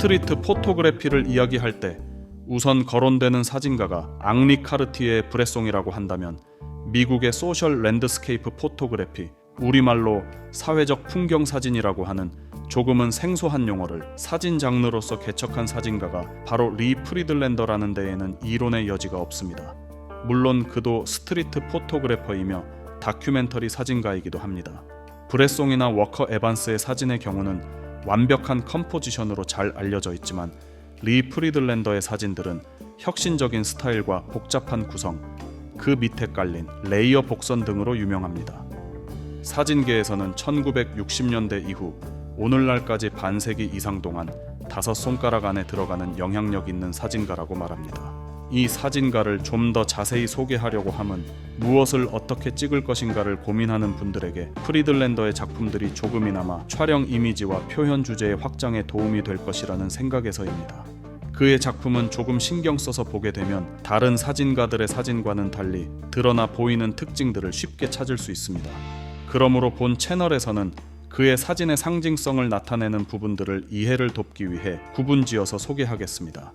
스트리트 포토그래피를 이야기할 때 우선 거론되는 사진가가 앙리 카르티의 브레송이라고 한다면 미국의 소셜 랜드스케이프 포토그래피 우리말로 사회적 풍경 사진이라고 하는 조금은 생소한 용어를 사진 장르로서 개척한 사진가가 바로 리 프리들랜더라는 데에는 이론의 여지가 없습니다. 물론 그도 스트리트 포토그래퍼이며 다큐멘터리 사진가이기도 합니다. 브레송이나 워커 에반스의 사진의 경우는 완벽한 컴포지션으로 잘 알려져 있지만 리 프리들랜더의 사진들은 혁신적인 스타일과 복잡한 구성, 그 밑에 깔린 레이어 복선 등으로 유명합니다. 사진계에서는 1960년대 이후 오늘날까지 반세기 이상 동안 다섯 손가락 안에 들어가는 영향력 있는 사진가라고 말합니다. 이 사진가를 좀 더 자세히 소개하려고 함은 무엇을 어떻게 찍을 것인가를 고민하는 분들에게 프리들랜더의 작품들이 조금이나마 촬영 이미지와 표현 주제의 확장에 도움이 될 것이라는 생각에서입니다. 그의 작품은 조금 신경 써서 보게 되면 다른 사진가들의 사진과는 달리 드러나 보이는 특징들을 쉽게 찾을 수 있습니다. 그러므로 본 채널에서는 그의 사진의 상징성을 나타내는 부분들을 이해를 돕기 위해 구분지어서 소개하겠습니다.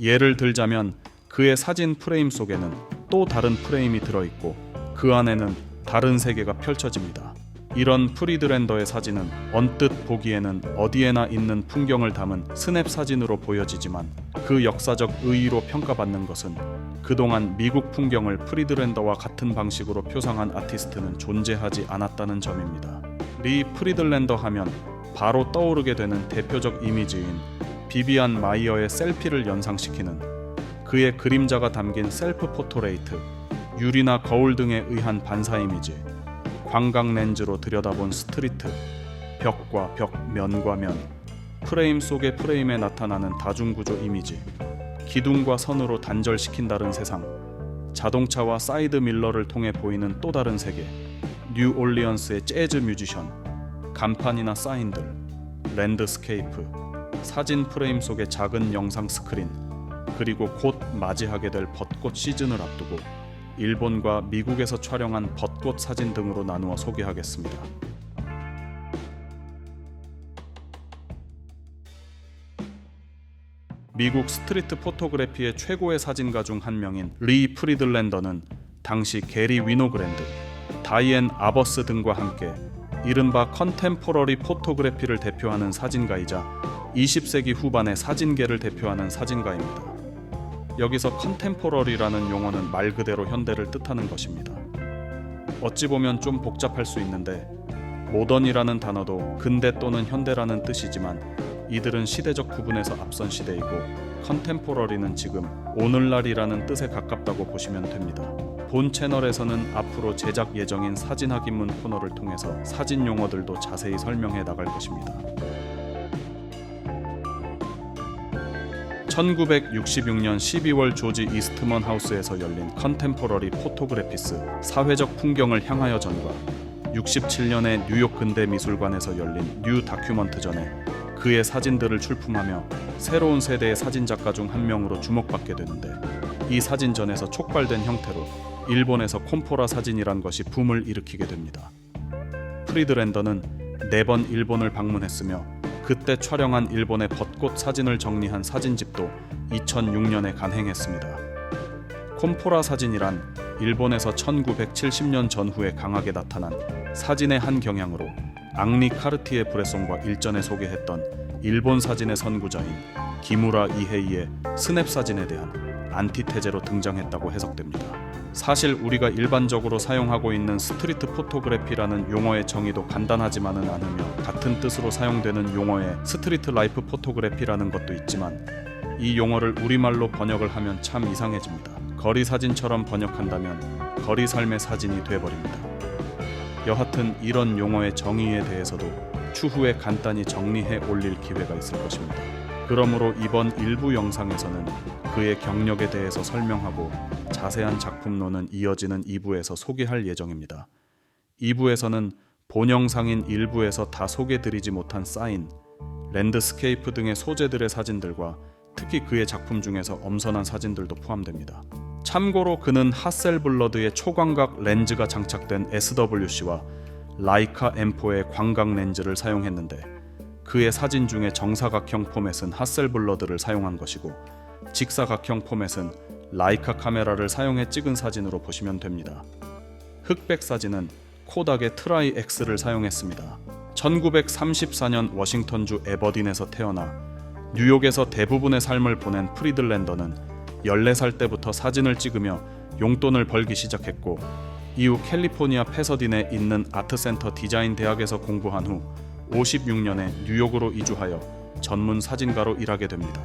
예를 들자면 그의 사진 프레임 속에는 또 다른 프레임이 들어있고 그 안에는 다른 세계가 펼쳐집니다. 이런 프리드랜더의 사진은 언뜻 보기에는 어디에나 있는 풍경을 담은 스냅 사진으로 보여지지만 그 역사적 의의로 평가받는 것은 그동안 미국 풍경을 프리드랜더와 같은 방식으로 표상한 아티스트는 존재하지 않았다는 점입니다. 리 프리들랜더 하면 바로 떠오르게 되는 대표적 이미지인 비비안 마이어의 셀피를 연상시키는 그의 그림자가 담긴 셀프 포토레이트, 유리나 거울 등에 의한 반사 이미지, 광각 렌즈로 들여다본 스트리트, 벽과 벽, 면과 면, 프레임 속의 프레임에 나타나는 다중구조 이미지, 기둥과 선으로 단절시킨다는 세상, 자동차와 사이드 밀러를 통해 보이는 또 다른 세계, 뉴 올리언스의 재즈 뮤지션, 간판이나 사인들, 랜드스케이프, 사진 프레임 속의 작은 영상 스크린, 그리고 곧 맞이하게 될 벚꽃 시즌을 앞두고 일본과 미국에서 촬영한 벚꽃 사진 등으로 나누어 소개하겠습니다. 미국 스트리트 포토그래피의 최고의 사진가 중 한 명인 리 프리들랜더는 당시 게리 위노그랜드, 다이앤 아버스 등과 함께 이른바 컨템포러리 포토그래피를 대표하는 사진가이자 20세기 후반의 사진계를 대표하는 사진가입니다. 여기서 컨템포러리라는 용어는 말 그대로 현대를 뜻하는 것입니다. 어찌 보면 좀 복잡할 수 있는데 모던이라는 단어도 근대 또는 현대라는 뜻이지만 이들은 시대적 부분에서 앞선 시대이고 컨템포러리는 지금 오늘날이라는 뜻에 가깝다고 보시면 됩니다. 본 채널에서는 앞으로 제작 예정인 사진 학인문 코너를 통해서 사진 용어들도 자세히 설명해 나갈 것입니다. 1966년 12월 조지 이스트먼 하우스에서 열린 컨템포러리 포토그래피스 사회적 풍경을 향하여 전과 67년에 뉴욕 근대 미술관에서 열린 뉴 다큐먼트 전에 그의 사진들을 출품하며 새로운 세대의 사진 작가 중 한 명으로 주목받게 되는데 이 사진전에서 촉발된 형태로 일본에서 콤포라 사진이란 것이 붐을 일으키게 됩니다. 프리드랜더는 네 번 일본을 방문했으며 그때 촬영한 일본의 벚꽃 사진을 정리한 사진집도 2006년에 간행했습니다. 콤포라 사진이란 일본에서 1970년 전후에 강하게 나타난 사진의 한 경향으로 앙리 카르티에 브레송과 일전에 소개했던 일본 사진의 선구자인 기무라 이헤이의 스냅 사진에 대한 안티테제로 등장했다고 해석됩니다. 사실 우리가 일반적으로 사용하고 있는 스트리트 포토그래피라는 용어의 정의도 간단하지만은 않으며 같은 뜻으로 사용되는 용어의 스트리트 라이프 포토그래피라는 것도 있지만 이 용어를 우리말로 번역을 하면 참 이상해집니다. 거리 사진처럼 번역한다면 거리 삶의 사진이 돼버립니다. 여하튼 이런 용어의 정의에 대해서도 추후에 간단히 정리해 올릴 기회가 있을 것입니다. 그러므로 이번 일부 영상에서는 그의 경력에 대해서 설명하고 자세한 작품론은 이어지는 2부에서 소개할 예정입니다. 2부에서는 본 영상인 일부에서 다 소개드리지 못한 사인, 랜드스케이프 등의 소재들의 사진들과 특히 그의 작품 중에서 엄선한 사진들도 포함됩니다. 참고로 그는 하셀블러드의 초광각 렌즈가 장착된 SWC와 라이카 M4의 광각 렌즈를 사용했는데 그의 사진 중에 정사각형 포맷은 하셀블러드를 사용한 것이고 직사각형 포맷은 라이카 카메라를 사용해 찍은 사진으로 보시면 됩니다. 흑백 사진은 코닥의 트라이 X를 사용했습니다. 1934년 워싱턴주 에버딘에서 태어나 뉴욕에서 대부분의 삶을 보낸 프리들랜더는 14살 때부터 사진을 찍으며 용돈을 벌기 시작했고 이후 캘리포니아 패서딘에 있는 아트센터 디자인 대학에서 공부한 후 56년에 뉴욕으로 이주하여 전문 사진가로 일하게 됩니다.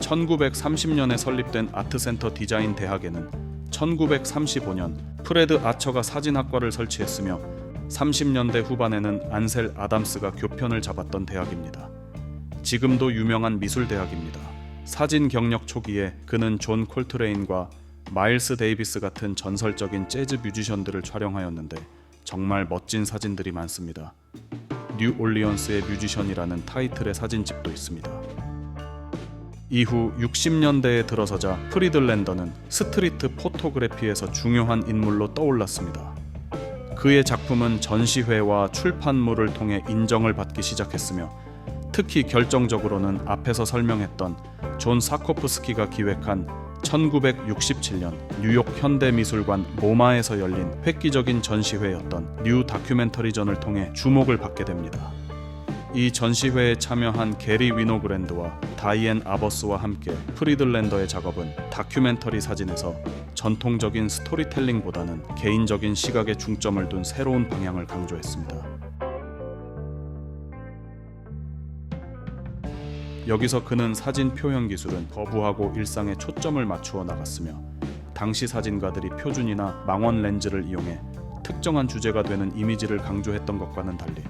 1930년에 설립된 아트센터 디자인 대학에는 1935년 프레드 아처가 사진학과를 설치했으며 30년대 후반에는 안셀 아담스가 교편을 잡았던 대학입니다. 지금도 유명한 미술 대학입니다. 사진 경력 초기에 그는 존 콜트레인과 마일스 데이비스 같은 전설적인 재즈 뮤지션들을 촬영하였는데 정말 멋진 사진들이 많습니다. 뉴 올리언스의 뮤지션이라는 타이틀의 사진집도 있습니다. 이후 60년대에 들어서자 프리들랜더는 스트리트 포토그래피에서 중요한 인물로 떠올랐습니다. 그의 작품은 전시회와 출판물을 통해 인정을 받기 시작했으며 특히 결정적으로는 앞에서 설명했던 존 사코프스키가 기획한 1967년 뉴욕 현대미술관 모마에서 열린 획기적인 전시회였던 뉴 다큐멘터리전을 통해 주목을 받게 됩니다. 이 전시회에 참여한 게리 위노그랜드와 다이앤 아버스와 함께 프리들랜더의 작업은 다큐멘터리 사진에서 전통적인 스토리텔링보다는 개인적인 시각에 중점을 둔 새로운 방향을 강조했습니다. 여기서 그는 사진 표현 기술은 거부하고 일상에 초점을 맞추어 나갔으며 당시 사진가들이 표준이나 망원 렌즈를 이용해 특정한 주제가 되는 이미지를 강조했던 것과는 달리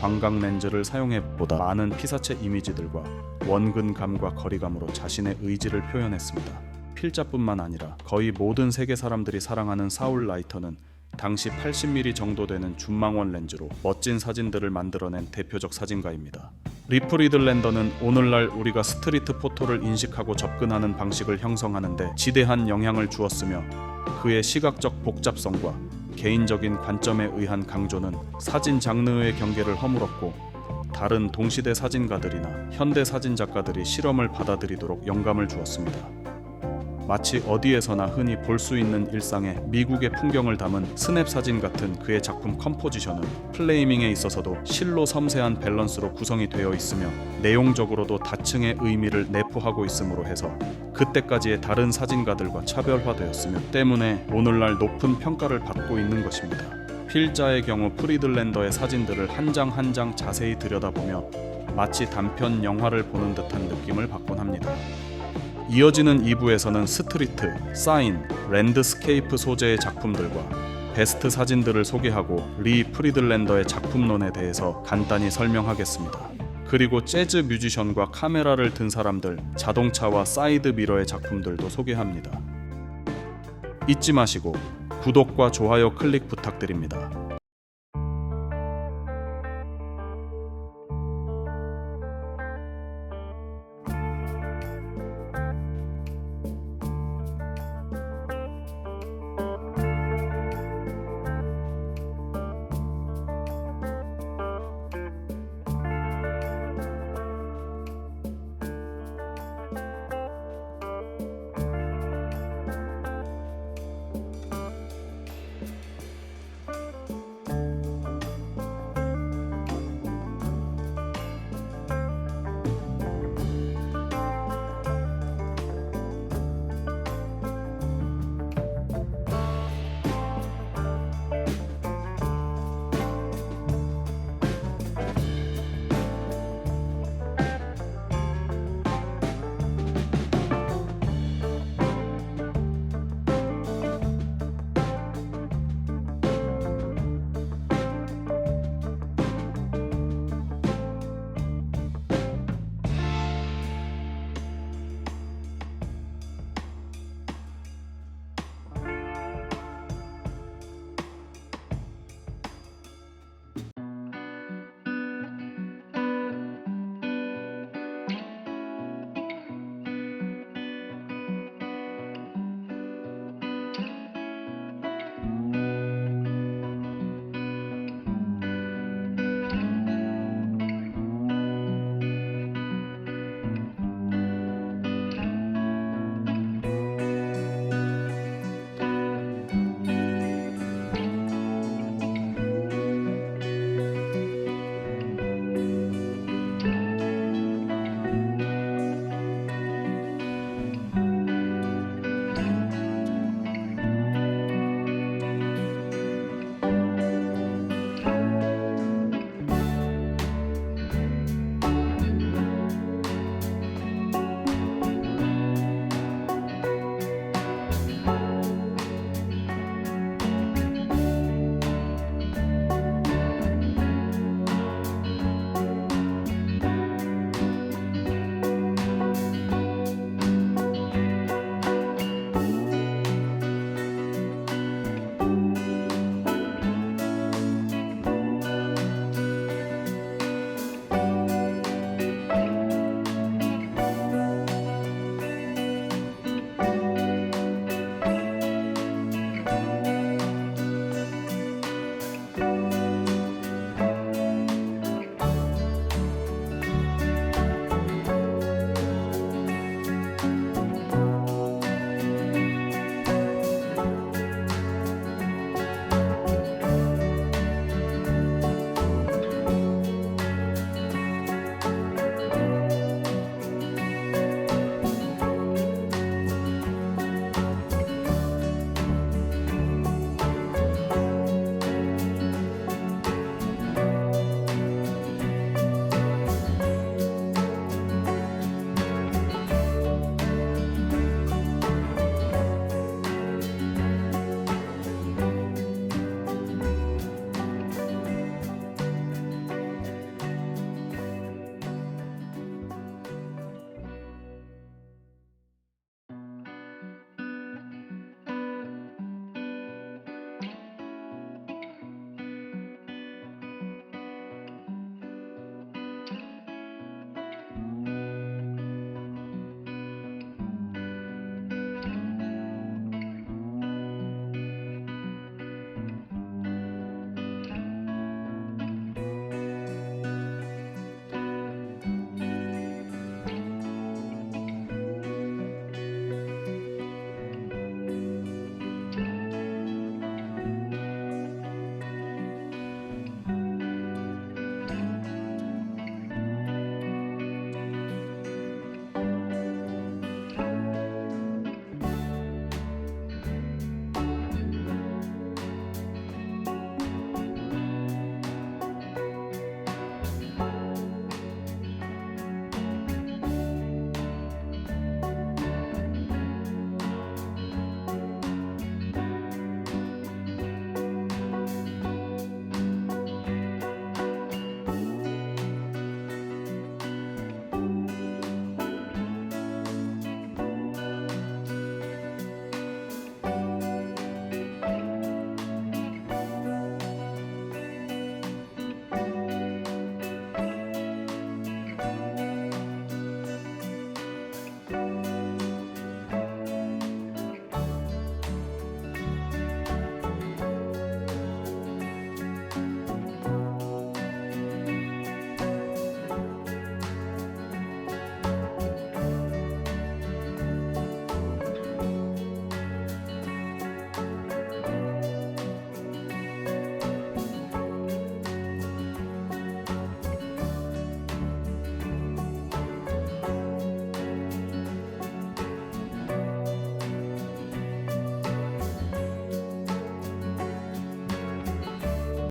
광각 렌즈를 사용해 보다 많은 피사체 이미지들과 원근감과 거리감으로 자신의 의지를 표현했습니다. 필자뿐만 아니라 거의 모든 세계 사람들이 사랑하는 사울 라이터는 당시 80mm 정도 되는 준망원 렌즈로 멋진 사진들을 만들어낸 대표적 사진가입니다. 리프리들랜더는 오늘날 우리가 스트리트 포토를 인식하고 접근하는 방식을 형성하는데 지대한 영향을 주었으며 그의 시각적 복잡성과 개인적인 관점에 의한 강조는 사진 장르의 경계를 허물었고 다른 동시대 사진가들이나 현대 사진 작가들이 실험을 받아들이도록 영감을 주었습니다. 마치 어디에서나 흔히 볼 수 있는 일상의 미국의 풍경을 담은 스냅 사진 같은 그의 작품 컴포지션은 플레이밍에 있어서도 실로 섬세한 밸런스로 구성이 되어 있으며 내용적으로도 다층의 의미를 내포하고 있으므로 해서 그때까지의 다른 사진가들과 차별화되었으며 때문에 오늘날 높은 평가를 받고 있는 것입니다. 필자의 경우 프리들랜더의 사진들을 한 장 한 장 자세히 들여다보며 마치 단편 영화를 보는 듯한 느낌을 받곤 합니다. 이어지는 2부에서는 스트리트, 사인, 랜드스케이프 소재의 작품들과 베스트 사진들을 소개하고 리 프리들랜더의 작품론에 대해서 간단히 설명하겠습니다. 그리고 재즈 뮤지션과 카메라를 든 사람들, 자동차와 사이드 미러의 작품들도 소개합니다. 잊지 마시고 구독과 좋아요 클릭 부탁드립니다.